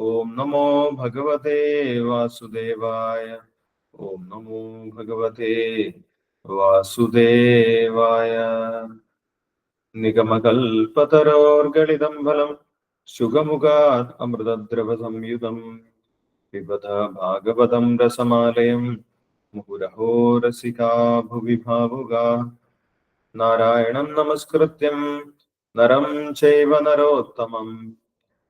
ഓം നമോ ഭഗവതേ വാസുദേവായ ഓം നമോ ഭഗവതേ വാസുദേവായ നിഗമകൽപതരോർഗളിതം ഫലം ശുഗമുഖാത് അമൃതദ്രവ സംയുതം പിബത ഭാഗവതം രസമാലയം മുഹുരഹോ രസികാ ഭുവി നാരായണം നമസ്കൃത്യം നരം ചൈവ നരോത്തമം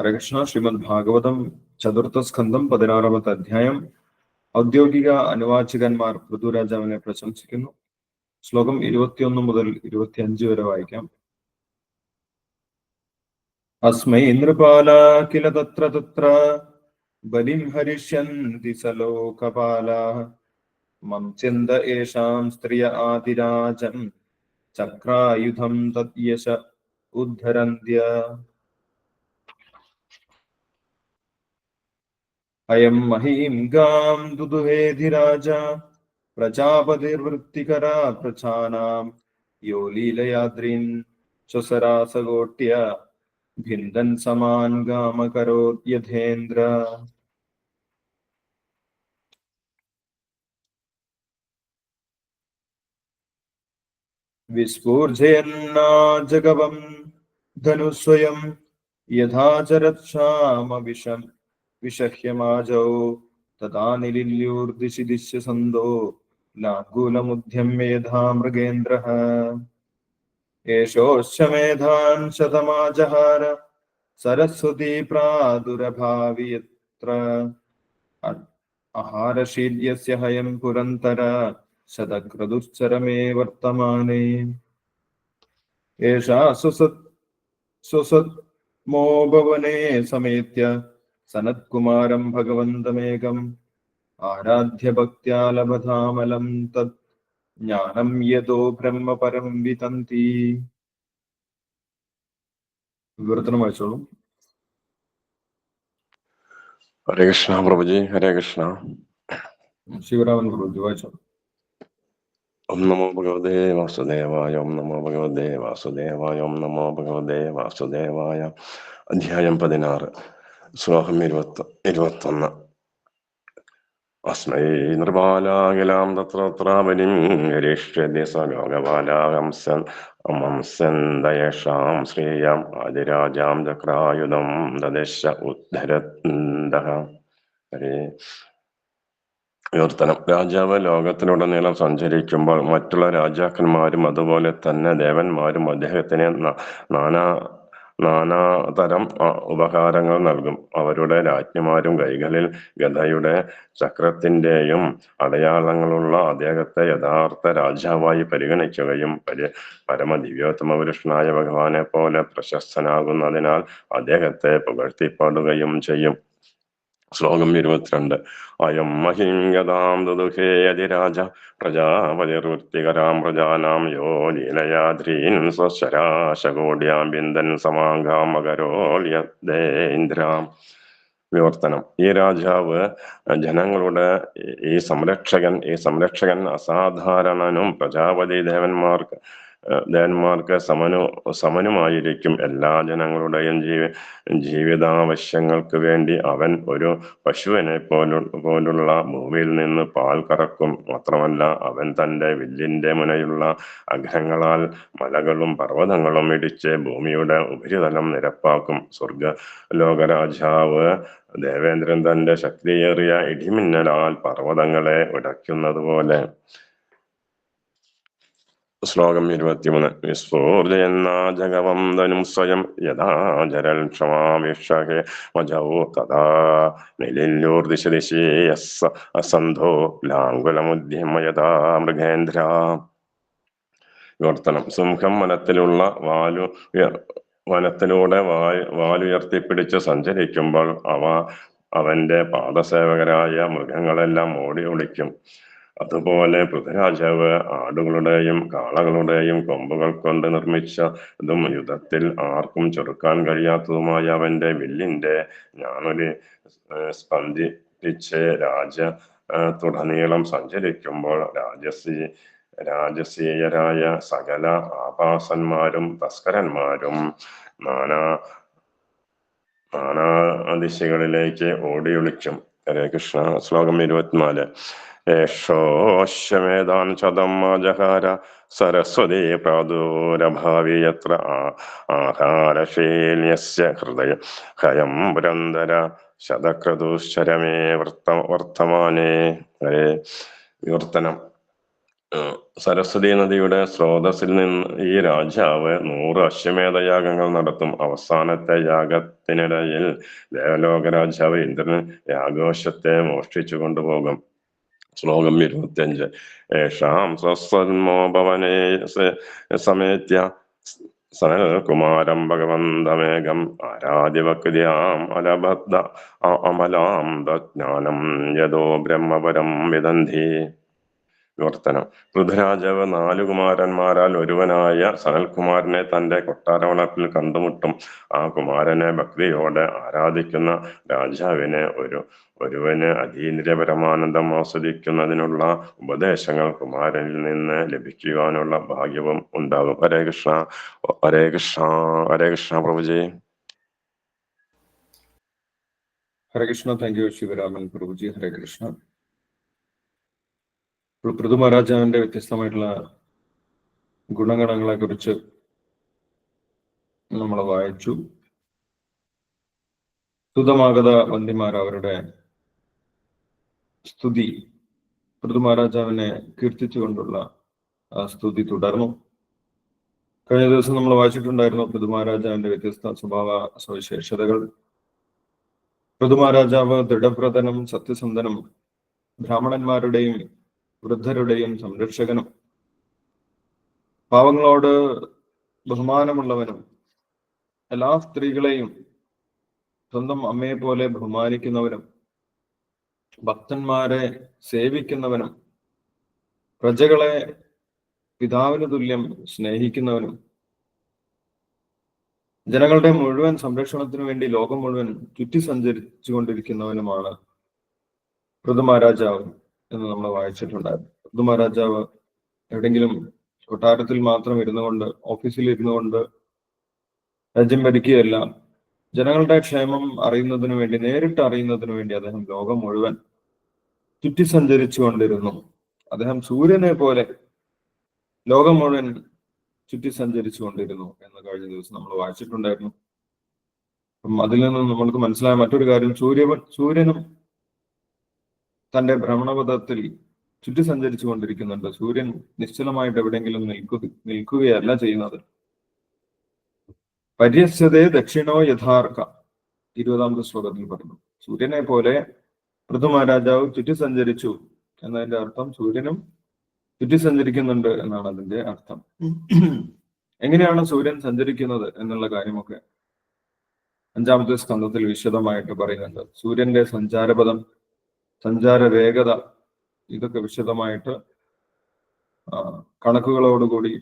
ഹരേ കൃഷ്ണ. ശ്രീമദ് ഭാഗവതം ചതുർത്ഥ സ്കന്ധം പതിനാറാമത്തെ അധ്യായം. ഔദ്യോഗിക അനുവാചകന്മാർ പൃഥ്വിരാജാവിനെ പ്രശംസിക്കുന്നു. ശ്ലോകം ഇരുപത്തിയൊന്ന് മുതൽ ഇരുപത്തിയഞ്ച് വരെ വായിക്കാം. അസ്മൈ നൃപാല കില തത്ര തത്ര ബലിം ഹരിഷ്യന്തി സലോകപാല. മം ചിന്ത ഏഷാം സ്ത്രിയ ആദിരാജം ചക്രായുധം തദ്യശ ഉദ്ധരന്ത്യ. അയം മഹീം ഗാം ദുദുഹേധിരാജ പ്രജാപതിർവൃത്തികരാ പ്രചാനാം യോ ലീലയാദ്രീൻ സ്വസരാസഗോട്യ ഭിന്ദൻ സമാൻ ഗാമകരോദ്യധേന്ദ്ര വിസ്ഫൂർജയന്നാജഗവം ധനുസ്വയം യഥാചരക്ഷാമവിഷം വിഷഹ്യമാജൗ തഥാ നിലില്യൂർദിശി ദിശ്യ സന്തോ ലാങ്കൂലമുദ്ധ്യം യഥാ മൃഗേന്ദ്രഃ ഏഷോശ്ചമേധാൻ ശതമാജഹാര സരസ്വതി പ്രാദുരഭാവി യത്ര ആഹാരശീല്യസ്യ ഹയം പുരന്തര ശതക്രതുശ്ചരമേ വർത്തമാനേ ഏഷാ സുസത് സുസത് മോ ഭവനേ സമേത്യ സനത്കുമാരം ഭഗവന്തമേകം. ആരാധ്യ ഭക്ത്യാ ലഭതാമലം തത് ജ്ഞാനം യതോ ബ്രഹ്മപരം വിതന്തി. വിവർത്തനം വായിച്ചോളൂ. ഹരേ കൃഷ്ണ പ്രഭുജി ഹരേ കൃഷ്ണ. ശിവരാമൻ പ്രഭുജി വായിച്ചോളൂ. ഓം നമോ ഭഗവതേ വാസുദേവായ ഓം നമോ ഭഗവതേ വാസുദേവായ ഓം നമോ ഭഗവതേ വാസുദേവായ. അധ്യായം പതിനാറ്. ശ്ലോകം ഇരുപത്തി ഇരുപത്തൊന്ന്. അസ്മൈ നൃപാലാകലാം തത്ര തത്ര ബലിം ഗരിഷ്യതി സ്വലോകപാലാഹംസൻ അമംസന്തയേഷാം ശ്രീയാം ആദിരാജാം ചക്രായുധം ദദശ ഉദ്ധരന്തഃ ഹരേ. വിവർത്തനം രാജാവ് ലോകത്തിലുടനീളം സഞ്ചരിക്കുമ്പോൾ മറ്റുള്ള രാജാക്കന്മാരും അതുപോലെ തന്നെ ദേവന്മാരും അദ്ദേഹത്തിനെ നാനാ നാനാതരം ഉപഹാരങ്ങൾ നൽകും. അവരുടെ രാജ്ഞിമാരും കൈകളിൽ ഗദയുടെ ചക്രത്തിന്റെയും അടയാളങ്ങളുള്ള അദ്ദേഹത്തെ യഥാർത്ഥ രാജാവായി പരിഗണിക്കുകയും പരി പരമദിവ്യോത്തമ പുരുഷനായ ഭഗവാനെ പോലെ പ്രശസ്തനാകുന്നതിനാൽ അദ്ദേഹത്തെ പുകഴ്ത്തിപ്പാടുകയും ചെയ്യും. ശ്ലോകം ഇരുപത്തിരണ്ട്. അയം മഹിംഗതാം ദുദുഹേയതിരാജ പ്രജാപതിർവൃത്തികരാം പ്രജാനാം യോ ലീലയാദ്രീൻ സ്വശരാശകോട്യാം ബിന്ദൻ സമാഗാമകരോല്യദേന്ദ്രാം വിവർത്തനം. ഈ രാജാവ് ജനങ്ങളുടെ ഈ സംരക്ഷകൻ ഈ സംരക്ഷകൻ അസാധാരണനും പ്രജാപതി ദേവന്മാർക്ക് ദേവന്മാർക്ക് സമനു സമനുമായിരിക്കും എല്ലാ ജനങ്ങളുടെയും ജീവി ജീവിതാവശ്യങ്ങൾക്ക് വേണ്ടി അവൻ ഒരു പശുവിനെ പോലു പോലുള്ള ഭൂമിയിൽ നിന്ന് പാൽ കറക്കും. മാത്രമല്ല അവൻ തന്റെ വില്ലിന്റെ മുനയുള്ള അഗ്രഹങ്ങളാൽ മലകളും പർവതങ്ങളും ഇടിച്ച് ഭൂമിയുടെ ഉപരിതലം നിരപ്പാക്കും. സ്വർഗ ലോകരാജാവ് ദേവേന്ദ്രൻ തന്റെ ശക്തിയേറിയ ഇടിമിന്നലാൽ പർവതങ്ങളെ ഉടയ്ക്കുന്നത് പോലെ ശ്ലോകം ഇരുപത്തിമൂന്ന്. വിസ്ഫൂർജയെന്ന ധനും സ്വയം യഥാ ജരൽ ക്ഷമാവിഷഹേ വജോ തഥാ നിലില്ലൂർദിശ ദിശേയസ് അസന്ധോ ലാങ്കുലമുദ്യമ യഥാ മൃഗേന്ദ്ര. വിവർത്തനം. സിംഹം വനത്തിലുള്ള വാലു വനത്തിലൂടെ വായു വാലുയർത്തിപ്പിടിച്ച് സഞ്ചരിക്കുമ്പോൾ അവ അവന്റെ പാദസേവകരായ മൃഗങ്ങളെല്ലാം ഓടി ഒളിക്കും. അതുപോലെ പൃഥ്വിരാജാവ് ആടുകളുടെയും കാളകളുടെയും കൊമ്പുകൾ കൊണ്ട് നിർമ്മിച്ചതും യുദ്ധത്തിൽ ആർക്കും ചെറുക്കാൻ കഴിയാത്തതുമായ അവന്റെ വില്ലിന്റെ ഞാനൊരു സ്പന്ദിപ്പിച്ച് രാജ തുടനീളം സഞ്ചരിക്കുമ്പോൾ രാജസി രാജസീയരായ സകല ആഭാസന്മാരും തസ്കരന്മാരും നാനാ നാനാ ദിശകളിലേക്ക് ഓടിയൊളിക്കും ഹരേ കൃഷ്ണ. ശ്ലോകം ഇരുപത്തിനാല്. ഏഷോശ്വമേതാൻ ശതം ജഹാര സരസ്വതി പ്രാദുരഭാവി യത്ര ആഹാരശീല്യസ്യ ഹൃദയ ഹയം പുരന്തര ശതക്രതുശ്ചരമേ വർത്ത വർത്തമാനേ. ഹരേ. വിവർത്തനം. സരസ്വതി നദിയുടെ സ്രോതസ്സിൽ നിന്ന് ഈ രാജാവ് നൂറ് അശ്വമേധയാഗങ്ങൾ നടത്തും. അവസാനത്തെ യാഗത്തിനിടയിൽ ദേവലോക രാജാവ് ഇന്ദ്രൻ യാഗോശത്തെ മോഷ്ടിച്ചു കൊണ്ടുപോകും ശ്ലോകം ഇരുപത്തിയഞ്ച്. ഏഷാം സ്വസ്വന്മോ ഭവനേ സമേത്യ സനൽകുമാരം ഭഗവന്തമേകം ആരാധ്യവകൃതിയാം അലബദ്ധ അമലാം തജ്ഞാനം യഥോ ബ്രഹ്മപരം വിദന്ധി വിവർത്തനം. പൃഥ്വിരാജാവ് നാലു കുമാരന്മാരാൽ ഒരുവനായ സനൽകുമാരനെ തന്റെ കൊട്ടാരവളപ്പിൽ കണ്ടുമുട്ടും. ആ കുമാരനെ ഭക്തിയോടെ ആരാധിക്കുന്ന രാജാവിനെ ഒരു ഒരുവന് അതീന്ദ്രിയപരമാനന്ദം ആസ്വദിക്കുന്നതിനുള്ള ഉപദേശങ്ങൾ കുമാരനിൽ നിന്ന് ലഭിക്കുവാനുള്ള ഭാഗ്യവും ഉണ്ടാകും. Hare Krishna. Hare Krishna. Hare Krishna Prabhuji. Hare Krishna. Thank you Sivaraman Prabhuji. ഹരേ കൃഷ്ണ. പൃഥു മഹാരാജാവിന്റെ വ്യത്യസ്തമായിട്ടുള്ള ഗുണഗണങ്ങളെ കുറിച്ച് നമ്മൾ വായിച്ചു. സുതമാഗത വന്ദിമാർ അവരുടെ സ്തുതി. പൃഥു മഹാരാജാവിനെ ആ സ്തുതി തുടർന്നു. കഴിഞ്ഞ ദിവസം നമ്മൾ വായിച്ചിട്ടുണ്ടായിരുന്നു പൃഥു മഹാരാജാവിന്റെ വ്യത്യസ്ത സ്വഭാവ സവിശേഷതകൾ. പൃഥു മഹാരാജാവ് ദൃഢപ്രതനും സത്യസന്ധനും ബ്രാഹ്മണന്മാരുടെയും വൃദ്ധരുടെയും സംരക്ഷകനും പാവങ്ങളോട് ബഹുമാനമുള്ളവനും എല്ലാ സ്ത്രീകളെയും സ്വന്തം അമ്മയെ പോലെ ബഹുമാനിക്കുന്നവനും ഭക്തന്മാരെ സേവിക്കുന്നവനും പ്രജകളെ പിതാവിന് തുല്യം സ്നേഹിക്കുന്നവനും ജനങ്ങളുടെ മുഴുവൻ സംരക്ഷണത്തിനു വേണ്ടി ലോകം മുഴുവൻ ചുറ്റി സഞ്ചരിച്ചു കൊണ്ടിരിക്കുന്നവനുമാണ് പൃഥുമഹാരാജാവ് എന്ന് നമ്മൾ വായിച്ചിട്ടുണ്ടായിരുന്നു. പൃഥുമഹാരാജാവ് എവിടെങ്കിലും കൊട്ടാരത്തിൽ മാത്രം ഇരുന്നു കൊണ്ട് ഓഫീസിൽ ഇരുന്നു കൊണ്ട് രാജ്യം ഭരിക്കുകയല്ല ജനങ്ങളുടെ ക്ഷേമം അറിയുന്നതിനു വേണ്ടി നേരിട്ട് അറിയുന്നതിനു വേണ്ടി അദ്ദേഹം ലോകം മുഴുവൻ ചുറ്റി സഞ്ചരിച്ചു കൊണ്ടിരുന്നു അദ്ദേഹം സൂര്യനെ പോലെ ലോകം മുഴുവൻ ചുറ്റി സഞ്ചരിച്ചു കൊണ്ടിരുന്നു എന്ന് കഴിഞ്ഞ ദിവസം നമ്മൾ വായിച്ചിട്ടുണ്ടായിരുന്നു. അപ്പം അതിൽ നിന്ന് നമ്മൾക്ക് മനസ്സിലായ മറ്റൊരു കാര്യം സൂര്യ സൂര്യനും തന്റെ ഭ്രമണപഥത്തിൽ ചുറ്റി സഞ്ചരിച്ചു കൊണ്ടിരിക്കുന്നുണ്ട് സൂര്യൻ നിശ്ചലമായിട്ട് എവിടെയെങ്കിലും നിൽക്കുക നിൽക്കുകയല്ല ചെയ്യുന്നത്. പര്യസ്യതേ ദക്ഷിണോ യഥാർക്ക. ഇരുപതാമത്തെ ശ്ലോകത്തിൽ പറഞ്ഞു സൂര്യനെ പോലെ പൃഥു രാജാവ് ചുറ്റി സഞ്ചരിച്ചു എന്നതിന്റെ അർത്ഥം സൂര്യനും ചുറ്റി സഞ്ചരിക്കുന്നുണ്ട് എന്നാണ് അതിന്റെ അർത്ഥം. എങ്ങനെയാണ് സൂര്യൻ സഞ്ചരിക്കുന്നത് എന്നുള്ള കാര്യമൊക്കെ അഞ്ചാമത്തെ സ്കന്ധത്തിൽ വിശദമായിട്ട് പറയുന്നുണ്ട്. സൂര്യന്റെ സഞ്ചാരപഥം സഞ്ചാര വേഗത ഇതൊക്കെ വിശദമായിട്ട് കണക്കുകളോടുകൂടി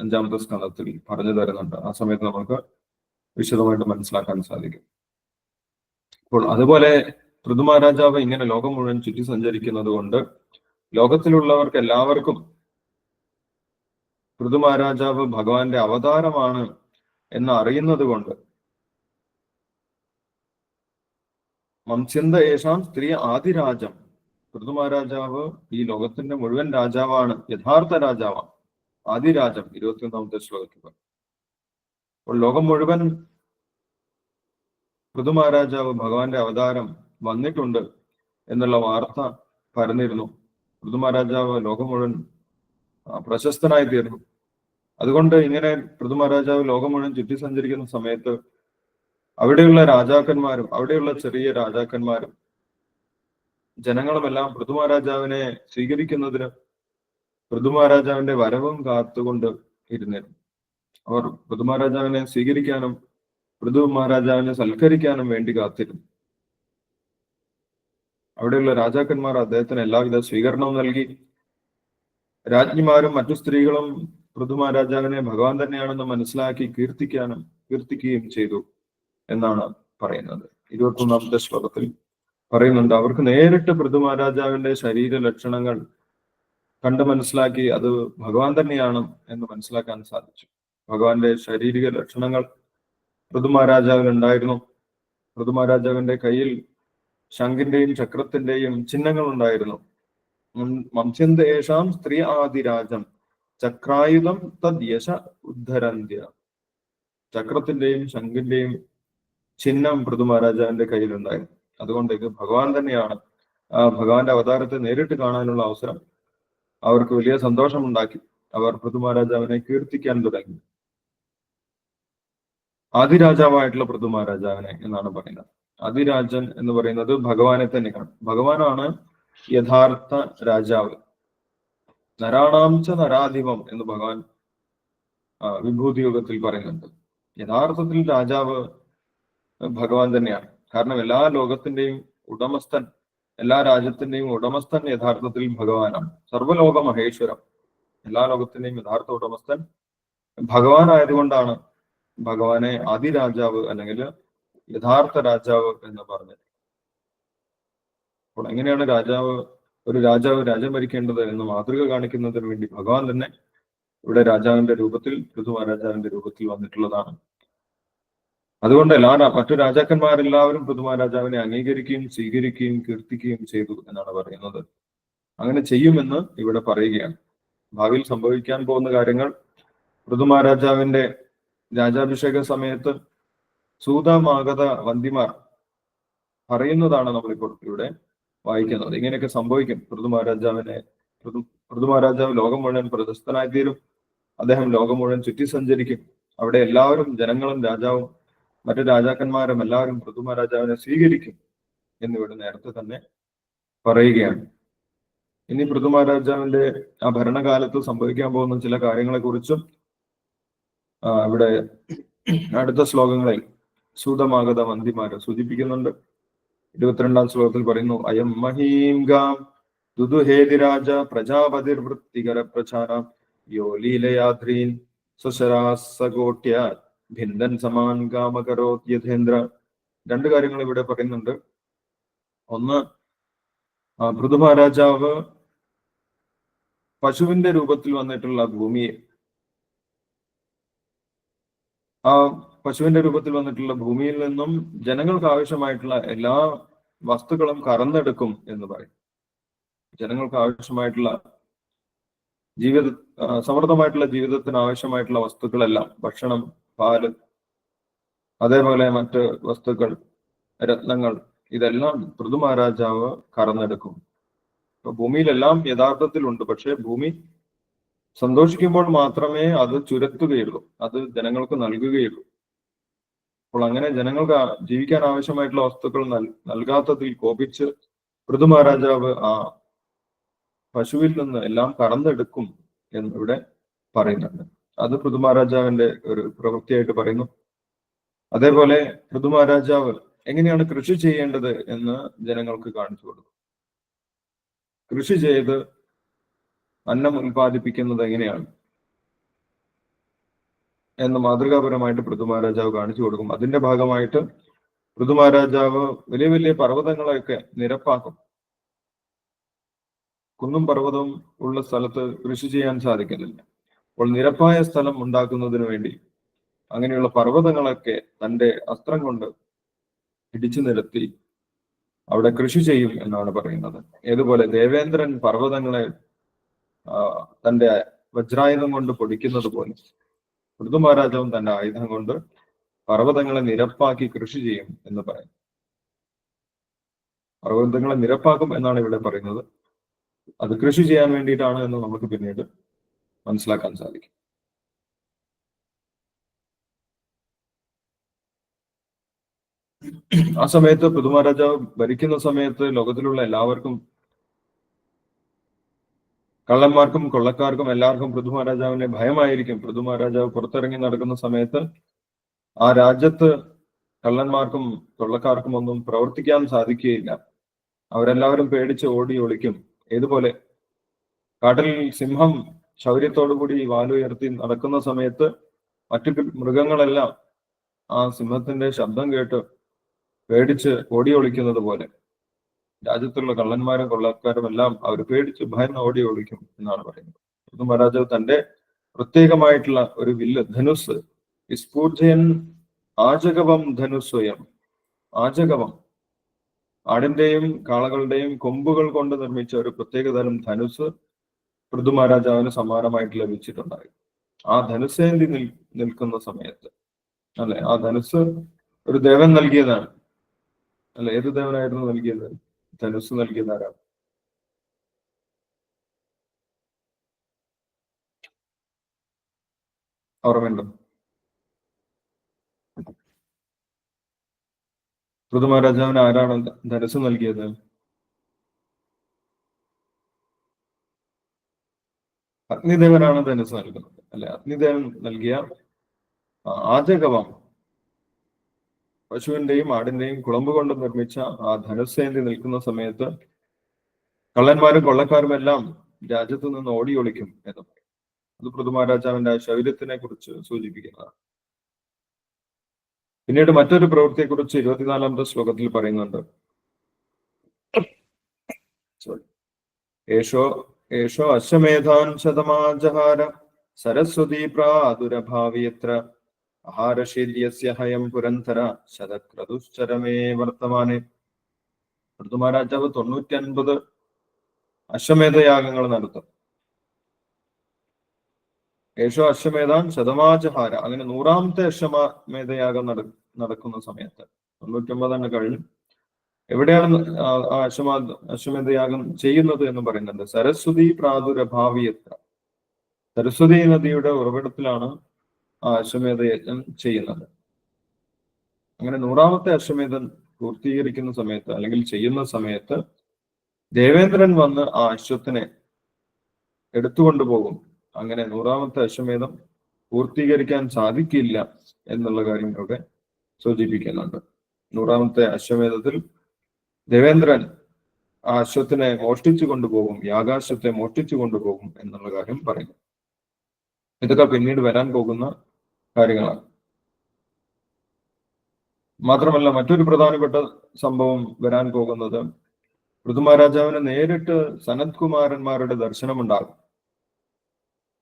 അഞ്ചാമത്തെ സ്കന്ധത്തിൽ പറഞ്ഞു തരുന്നുണ്ട്. ആ സമയത്ത് നമുക്ക് വിശദമായിട്ട് മനസ്സിലാക്കാൻ സാധിക്കും അപ്പോൾ അതുപോലെ പൃഥുമഹാരാജാവ് ഇങ്ങനെ ലോകം മുഴുവൻ ചുറ്റി സഞ്ചരിക്കുന്നത് കൊണ്ട് ലോകത്തിലുള്ളവർക്ക് എല്ലാവർക്കും പൃഥു മഹാരാജാവ് ഭഗവാന്റെ അവതാരമാണ് എന്ന് അറിയുന്നത് കൊണ്ട് മംസ്യന്ത യേശാം സ്ത്രീ ആദിരാജം പൃഥു മഹാരാജാവ് ഈ ലോകത്തിന്റെ മുഴുവൻ രാജാവാണ് യഥാർത്ഥ രാജാവാണ് ആദിരാജം ഇരുപത്തിയൊന്നാമത്തെ ശ്ലോകത്തിൽ. അപ്പോൾ ലോകം മുഴുവൻ പൃഥു മഹാരാജാവ് ഭഗവാന്റെ അവതാരം വന്നിട്ടുണ്ട് എന്നുള്ള വാർത്ത പരന്നിരുന്നു. പൃഥു മഹാരാജാവ് ലോകം മുഴുവൻ പ്രശസ്തനായി തീർന്നു. അതുകൊണ്ട് ഇങ്ങനെ പൃഥു മഹാരാജാവ് ലോകം മുഴുവൻ ചുറ്റി സഞ്ചരിക്കുന്ന സമയത്ത് അവിടെയുള്ള രാജാക്കന്മാരും അവിടെയുള്ള ചെറിയ രാജാക്കന്മാരും ജനങ്ങളുമെല്ലാം പൃഥു മഹാരാജാവിനെ സ്വീകരിക്കുന്നതിന് പൃഥു മഹാരാജാവിന്റെ വരവും കാത്തുകൊണ്ട് ഇരുന്നിരുന്നു. അവർ പൃഥു മഹാരാജാവിനെ സ്വീകരിക്കാനും പൃഥു മഹാരാജാവിനെ സൽക്കരിക്കാനും വേണ്ടി കാത്തിരുന്നു. അവിടെയുള്ള രാജാക്കന്മാർ അദ്ദേഹത്തിന് എല്ലാവിധ സ്വീകരണവും നൽകി. രാജ്ഞിമാരും മറ്റു സ്ത്രീകളും പൃഥു മഹാരാജാവിനെ ഭഗവാൻ തന്നെയാണെന്ന് മനസ്സിലാക്കി കീർത്തിക്കാനും കീർത്തിക്കുകയും ചെയ്തു എന്നാണ് പറയുന്നത്. ഇരുപത്തൊന്നാമത്തെ ശ്ലോകത്തിൽ പറയുന്നുണ്ട് അവർക്ക് നേരിട്ട് പൃഥു മഹാരാജാവിന്റെ ശരീര ലക്ഷണങ്ങൾ കണ്ട് മനസ്സിലാക്കി അത് ഭഗവാൻ തന്നെയാണ് എന്ന് മനസ്സിലാക്കാൻ സാധിച്ചു. ഭഗവാന്റെ ശാരീരിക ലക്ഷണങ്ങൾ പൃഥു മഹാരാജാവിന് ഉണ്ടായിരുന്നു പൃഥു മഹാരാജാവിന്റെ കയ്യിൽ ശംഖിന്റെയും ചക്രത്തിന്റെയും ചിഹ്നങ്ങൾ ഉണ്ടായിരുന്നു മംസ്യന്തേഷാം സ്ത്രീ ആദിരാജം ചക്രായുധം തദ്യശ ഉദ്ധരന്ത്യ. ചക്രത്തിന്റെയും ശംഖിന്റെയും ചിഹ്നം പൃഥു മഹാരാജാവിന്റെ കയ്യിലുണ്ടായിരുന്നു. അതുകൊണ്ട് ഇത് ഭഗവാൻ തന്നെയാണ് ആ ഭഗവാന്റെ അവതാരത്തെ നേരിട്ട് കാണാനുള്ള അവസരം അവർക്ക് വലിയ സന്തോഷമുണ്ടാക്കി. അവർ പൃഥു മഹാരാജാവിനെ കീർത്തിക്കാൻ തുടങ്ങി. ആദിരാജാവായിട്ടുള്ള പൃഥു മഹാരാജാവിനെ എന്നാണ് പറയുന്നത്. ആദിരാജൻ എന്ന് പറയുന്നത് ഭഗവാനെ തന്നെയാണ്. ഭഗവാനാണ് യഥാർത്ഥ രാജാവ്. നരാണാംച നരാധിപം എന്ന് ഭഗവാൻ വിഭൂതി യോഗത്തിൽ പറയുന്നുണ്ട്. യഥാർത്ഥത്തിൽ രാജാവ് ഭഗവാൻ തന്നെയാണ്. കാരണം എല്ലാ ലോകത്തിന്റെയും ഉടമസ്ഥൻ എല്ലാ രാജ്യത്തിന്റെയും ഉടമസ്ഥൻ യഥാർത്ഥത്തിൽ ഭഗവാനാണ്. സർവലോക മഹേശ്വരം. എല്ലാ ലോകത്തിന്റെയും യഥാർത്ഥ ഉടമസ്ഥൻ ഭഗവാൻ ആയതുകൊണ്ടാണ് ഭഗവാനെ അതിരാജാവ് അല്ലെങ്കിൽ യഥാർത്ഥ രാജാവ് എന്ന് പറഞ്ഞത്. അപ്പോൾ എങ്ങനെയാണ് രാജാവ് ഒരു രാജാവ് രാജ്യം ഭരിക്കേണ്ടത് എന്ന് മാതൃക കാണിക്കുന്നതിന് വേണ്ടി ഭഗവാൻ തന്നെ ഇവിടെ രാജാവിന്റെ രൂപത്തിൽ പൃഥു മഹാരാജാവിന്റെ രൂപത്തിൽ വന്നിട്ടുള്ളതാണ്. അതുകൊണ്ട് എല്ലാ മറ്റു രാജാക്കന്മാരെല്ലാവരും പൃഥു മഹാരാജാവിനെ അംഗീകരിക്കുകയും സ്വീകരിക്കുകയും കീർത്തിക്കുകയും ചെയ്തു എന്നാണ് പറയുന്നത്. അങ്ങനെ ചെയ്യുമെന്ന് ഇവിടെ പറയുകയാണ്. ഭാവിയിൽ സംഭവിക്കാൻ പോകുന്ന കാര്യങ്ങൾ പൃഥു മഹാരാജാവിന്റെ രാജാഭിഷേക സമയത്ത് സൂതമാഗത വന്തിമാർ പറയുന്നതാണ് നമ്മളിപ്പോൾ ഇവിടെ വായിക്കുന്നത്. ഇങ്ങനെയൊക്കെ സംഭവിക്കും. പൃഥു മഹാരാജാവിനെ പൃഥു മഹാരാജാവ് ലോകം മുഴുവൻ പ്രശസ്തനായി തീരും അദ്ദേഹം ലോകം മുഴുവൻ ചുറ്റി സഞ്ചരിക്കും. അവിടെ എല്ലാവരും ജനങ്ങളും രാജാവും മറ്റു രാജാക്കന്മാരും എല്ലാവരും പൃഥു മഹാരാജാവിനെ സ്വീകരിക്കും എന്നിവിടെ നേരത്തെ തന്നെ പറയുകയാണ്. ഇനി പൃഥു മഹാരാജാവിന്റെ ആ ഭരണകാലത്ത് സംഭവിക്കാൻ പോകുന്ന ചില കാര്യങ്ങളെ കുറിച്ചും ഇവിടെ അടുത്ത ശ്ലോകങ്ങളിൽ സൂതമാഗത മന്ദിമാര് സൂചിപ്പിക്കുന്നുണ്ട്. ഇരുപത്തിരണ്ടാം ശ്ലോകത്തിൽ പറയുന്നു അയം മഹീം ഗാം ദുദുഹേതിരാജ പ്രജാപതിർ വൃത്തികര പ്രചാരം യോ സുശരാസകോട്യ ഭിന്ദൻ സമാൻ കാമകരോ യഥേന്ദ്ര. രണ്ട് കാര്യങ്ങൾ ഇവിടെ പറയുന്നുണ്ട്. ഒന്ന് ഭൃതുമഹാരാജാവ് പശുവിന്റെ രൂപത്തിൽ വന്നിട്ടുള്ള ഭൂമിയെ ആ പശുവിന്റെ രൂപത്തിൽ വന്നിട്ടുള്ള ഭൂമിയിൽ നിന്നും ജനങ്ങൾക്ക് ആവശ്യമായിട്ടുള്ള എല്ലാ വസ്തുക്കളും കറന്നെടുക്കും എന്ന് പറയും. ജനങ്ങൾക്ക് ആവശ്യമായിട്ടുള്ള ജീവിത സമൃദ്ധമായിട്ടുള്ള ജീവിതത്തിന് ആവശ്യമായിട്ടുള്ള വസ്തുക്കളെല്ലാം ഭക്ഷണം പാൽ അതേപോലെ മറ്റ് വസ്തുക്കൾ രത്നങ്ങൾ ഇതെല്ലാം പൃഥുമഹാരാജാവ് കറന്നെടുക്കും. ഭൂമിയിലെല്ലാം യഥാർത്ഥത്തിലുണ്ട്. പക്ഷെ ഭൂമി സന്തോഷിക്കുമ്പോൾ മാത്രമേ അത് ചുരത്തുകയുള്ളൂ. അത് ജനങ്ങൾക്ക് നൽകുകയുള്ളൂ. അപ്പോൾ അങ്ങനെ ജനങ്ങൾക്ക് ജീവിക്കാൻ ആവശ്യമായിട്ടുള്ള വസ്തുക്കൾ നൽ നൽകാത്തതിൽ കോപിച്ച് പൃഥു മഹാരാജാവ് ആ പശുവിൽ നിന്ന് എല്ലാം കടന്നെടുക്കും എന്ന് ഇവിടെ പറയുന്നുണ്ട്. അത് പൃഥു മഹാരാജാവിന്റെ ഒരു പ്രവൃത്തിയായിട്ട് പറയുന്നു. അതേപോലെ പൃഥു മഹാരാജാവ് എങ്ങനെയാണ് കൃഷി ചെയ്യേണ്ടത് എന്ന് ജനങ്ങൾക്ക് കാണിച്ചു കൊടുക്കും കൃഷി ചെയ്ത് അന്നം ഉൽപ്പാദിപ്പിക്കുന്നത് എങ്ങനെയാണ്? എന്ന് മാതൃകാപരമായിട്ട് പൃഥു മഹാരാജാവ് കാണിച്ചു കൊടുക്കും. അതിന്റെ ഭാഗമായിട്ട് പൃഥു മഹാരാജാവ് വലിയ വലിയ പർവതങ്ങളെയൊക്കെ നിരപ്പാക്കും. കുന്നും പർവതവും ഉള്ള സ്ഥലത്ത് കൃഷി ചെയ്യാൻ സാധിക്കുന്നില്ല അപ്പോൾ നിരപ്പായ സ്ഥലം ഉണ്ടാക്കുന്നതിന് വേണ്ടി അങ്ങനെയുള്ള പർവതങ്ങളൊക്കെ തന്റെ അസ്ത്രം കൊണ്ട് ഇടിച്ചു നിരത്തി അവിടെ കൃഷി ചെയ്യും എന്നാണ് പറയുന്നത്. ഏതുപോലെ ദേവേന്ദ്രൻ പർവതങ്ങളെ തന്റെ വജ്രായുധം കൊണ്ട് പൊടിക്കുന്നത് പോലെ. പൃഥു മഹാരാജാവും തന്റെ ആയുധം കൊണ്ട് പർവതങ്ങളെ നിരപ്പാക്കി കൃഷി ചെയ്യും എന്ന് പറയും. പർവതങ്ങളെ നിരപ്പാക്കും എന്നാണ് ഇവിടെ പറയുന്നത്. അത് കൃഷി ചെയ്യാൻ വേണ്ടിയിട്ടാണ് എന്ന് നമുക്ക് പിന്നീട് മനസ്സിലാക്കാൻ സാധിക്കും. ആ സമയത്ത് പുതുമഹാരാജാവ് ഭരിക്കുന്ന സമയത്ത് ലോകത്തിലുള്ള എല്ലാവർക്കും കള്ളന്മാർക്കും കൊള്ളക്കാർക്കും എല്ലാവർക്കും പൃഥുമഹാരാജാവിനെ ഭയമായിരിക്കും. പൃഥുമഹാരാജാവ് പുറത്തിറങ്ങി നടക്കുന്ന സമയത്ത് ആ രാജ്യത്ത് കള്ളന്മാർക്കും കൊള്ളക്കാർക്കും ഒന്നും പ്രവർത്തിക്കാൻ സാധിക്കുകയില്ല. അവരെല്ലാവരും പേടിച്ച് ഓടി ഒളിക്കും. ഏതുപോലെ? കാട്ടിൽ സിംഹം ശൗര്യത്തോടുകൂടി വാലുയർത്തി നടക്കുന്ന സമയത്ത് മറ്റു മൃഗങ്ങളെല്ലാം ആ സിംഹത്തിന്റെ ശബ്ദം കേട്ട് പേടിച്ച് ഓടി ഒളിക്കുന്നത് പോലെ രാജ്യത്തുള്ള കള്ളന്മാരും കൊള്ളക്കാരും എല്ലാം അവർ പേടിച്ച് ഭയന്ന് ഓടി ഒളിക്കും എന്നാണ് പറയുന്നത്. ഇത് തന്റെ പ്രത്യേകമായിട്ടുള്ള ഒരു വില്ല് ധനുസ് വിസ്ഫൂർജയൻ ആജകവം ധനുസ്വയം ആജകവം ആടിന്റെയും കാളകളുടെയും കൊമ്പുകൾ കൊണ്ട് നിർമ്മിച്ച ഒരു പ്രത്യേകതരം ധനുസ് പൃഥു മഹാരാജാവിന് സമാനമായിട്ട് ലഭിച്ചിട്ടുണ്ടായി. ആ ധനുസേന്തി നിൽ നിൽക്കുന്ന സമയത്ത്. അല്ലെ? ആ ധനുസ് ഒരു ദേവൻ നൽകിയതാണ്. അല്ലെ? ഏത് ദേവനായിരുന്നു നൽകിയത്? ധനുസ് നൽകിയത് ആരാണ് ഓർമ്മയുണ്ടോ മഹാരാജാവിന് ആരാണ് ധനുസ് നൽകിയത്? അഗ്നിദേവനാണ് ധനുസ് നൽകുന്നത്. അല്ലെ? അഗ്നിദേവൻ നൽകിയ ആ, ആജകവം പശുവിന്റെയും ആടിന്റെയും കുളമ്പ് കൊണ്ട് നിർമ്മിച്ച ആ ധനുസ്സേന്തി നിൽക്കുന്ന സമയത്ത് കള്ളന്മാരും കൊള്ളക്കാരും എല്ലാം രാജ്യത്തു നിന്ന് ഓടി ഒളിക്കും എന്ന് പറയും. അത് പൃഥുമഹാരാജാവിന്റെ ശൗര്യത്തിനെ കുറിച്ച് സൂചിപ്പിക്കുന്നതാണ്. പിന്നീട് മറ്റൊരു പ്രവൃത്തിയെ കുറിച്ച് ഇരുപത്തിനാലാമത്തെ ശ്ലോകത്തിൽ പറയുന്നുണ്ട്. ഏഷോ ഏഷോ അശ്വമേധാൻ ശതമാജഹാര സരസ്വതി പ്രാതുരഭാവിയത്ര ആഹാരശീല്യസ്യ ഹയം പുരന്തര ശതക്രതുശ്ചരമേ വർത്തമാനെ. ഋതുമാരാജാവ് തൊണ്ണൂറ്റി അൻപത് അശ്വമേധയാഗങ്ങൾ നടത്തും. ഏഷോ അശ്വമേധാൻ ശതമാജഹാര അങ്ങനെ നൂറാമത്തെ അശ്വമേധയാഗം നട നടക്കുന്ന സമയത്ത് തൊണ്ണൂറ്റി തന്നെ കഴിഞ്ഞു എവിടെയാണ് അശ്വമാ അശ്വമേധയാഗം ചെയ്യുന്നത് എന്ന് പറയുന്നുണ്ട്. സരസ്വതി പ്രാതുരഭാവിയത്ര. സരസ്വതി നദിയുടെ ഉറവിടത്തിലാണ് അശ്വമേധയജ്ഞം ചെയ്യുന്നത്. അങ്ങനെ നൂറാമത്തെ അശ്വമേധം പൂർത്തീകരിക്കുന്ന സമയത്ത് അല്ലെങ്കിൽ ചെയ്യുന്ന സമയത്ത് ദേവേന്ദ്രൻ വന്ന് ആ അശ്വത്തിനെ എടുത്തുകൊണ്ടുപോകും അങ്ങനെ നൂറാമത്തെ അശ്വമേധം പൂർത്തീകരിക്കാൻ സാധിക്കില്ല എന്നുള്ള കാര്യം ഇവിടെ സൂചിപ്പിക്കുന്നുണ്ട്. നൂറാമത്തെ അശ്വമേധത്തിൽ ദേവേന്ദ്രൻ ആ അശ്വത്തിനെ മോഷ്ടിച്ചു കൊണ്ടുപോകും യാകാശത്തെ മോഷ്ടിച്ചു കൊണ്ടുപോകും എന്നുള്ള കാര്യം പറയുന്നു. ഇതൊക്കെ പിന്നീട് വരാൻ പോകുന്ന കാര്യങ്ങളാണ്. മാത്രമല്ല മറ്റൊരു പ്രധാനപ്പെട്ട സംഭവം വരാൻ പോകുന്നത് ഋതുമഹാരാജാവിന് നേരിട്ട് സനത് കുമാരന്മാരുടെ ദർശനമുണ്ടാകും.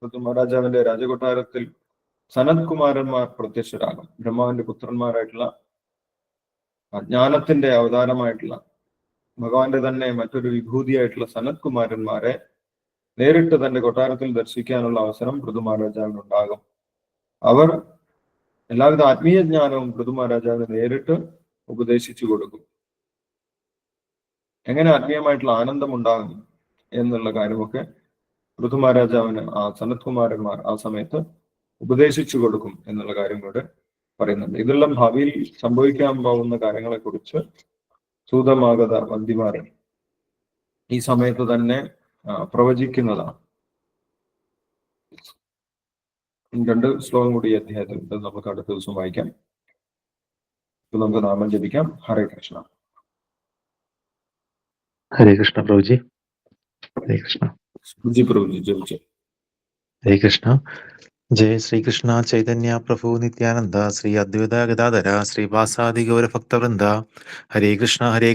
ഋതുമഹാരാജാവിന്റെ രാജകൊട്ടാരത്തിൽ സനത് കുമാരന്മാർ പ്രത്യക്ഷരാകും. ബ്രഹ്മാവിന്റെ പുത്രന്മാരായിട്ടുള്ള അജ്ഞാനത്തിന്റെ അവതാരമായിട്ടുള്ള ഭഗവാന്റെ തന്നെ മറ്റൊരു വിഭൂതിയായിട്ടുള്ള സനത് കുമാരന്മാരെ നേരിട്ട് തന്റെ കൊട്ടാരത്തിൽ ദർശിക്കാനുള്ള അവസരം പൃഥു മഹാരാജാവിനുണ്ടാകും അവർ എല്ലാവിധ ആത്മീയ ജ്ഞാനവും പൃഥു മഹാരാജാവിന് നേരിട്ട് ഉപദേശിച്ചു കൊടുക്കും. എങ്ങനെ ആത്മീയമായിട്ടുള്ള ആനന്ദം ഉണ്ടാകും എന്നുള്ള കാര്യമൊക്കെ പൃഥു മഹാരാജാവിന് ആ സനത് കുമാരന്മാർ ആ സമയത്ത് ഉപദേശിച്ചു കൊടുക്കും എന്നുള്ള കാര്യം കൂടെ പറയുന്നുണ്ട്. ഇതെല്ലാം ഭാവിയിൽ സംഭവിക്കാൻ പോകുന്ന കാര്യങ്ങളെ കുറിച്ച് സൂതമാഗത വന്തിമാരൻ ഈ സമയത്ത് തന്നെ പ്രവചിക്കുന്നതാണ്. രണ്ട് ശ്ലോകം കൂടി ഈ അധ്യായത്തിലുണ്ട്. നമുക്ക് അടുത്ത ദിവസം വായിക്കാം. ഇപ്പൊ നമുക്ക് നാമം ജപിക്കാം. ഹരേ കൃഷ്ണ. ഹരേ കൃഷ്ണ പ്രഭുജി. ഹരേ കൃഷ്ണ. ജി പ്രഭുജി. ജപിച്ചു. ഹരേ കൃഷ്ണ. ജയ ശ്രീകൃഷ്ണ ചൈതന്യ പ്രഭു നിത്യാനന്ദ ശ്രീ അദ്വൈത ഗതാധര ശ്രീ വാസാദി ഗൗരഭക്തവൃന്ദ. ഹരേ കൃഷ്ണ ഹരേ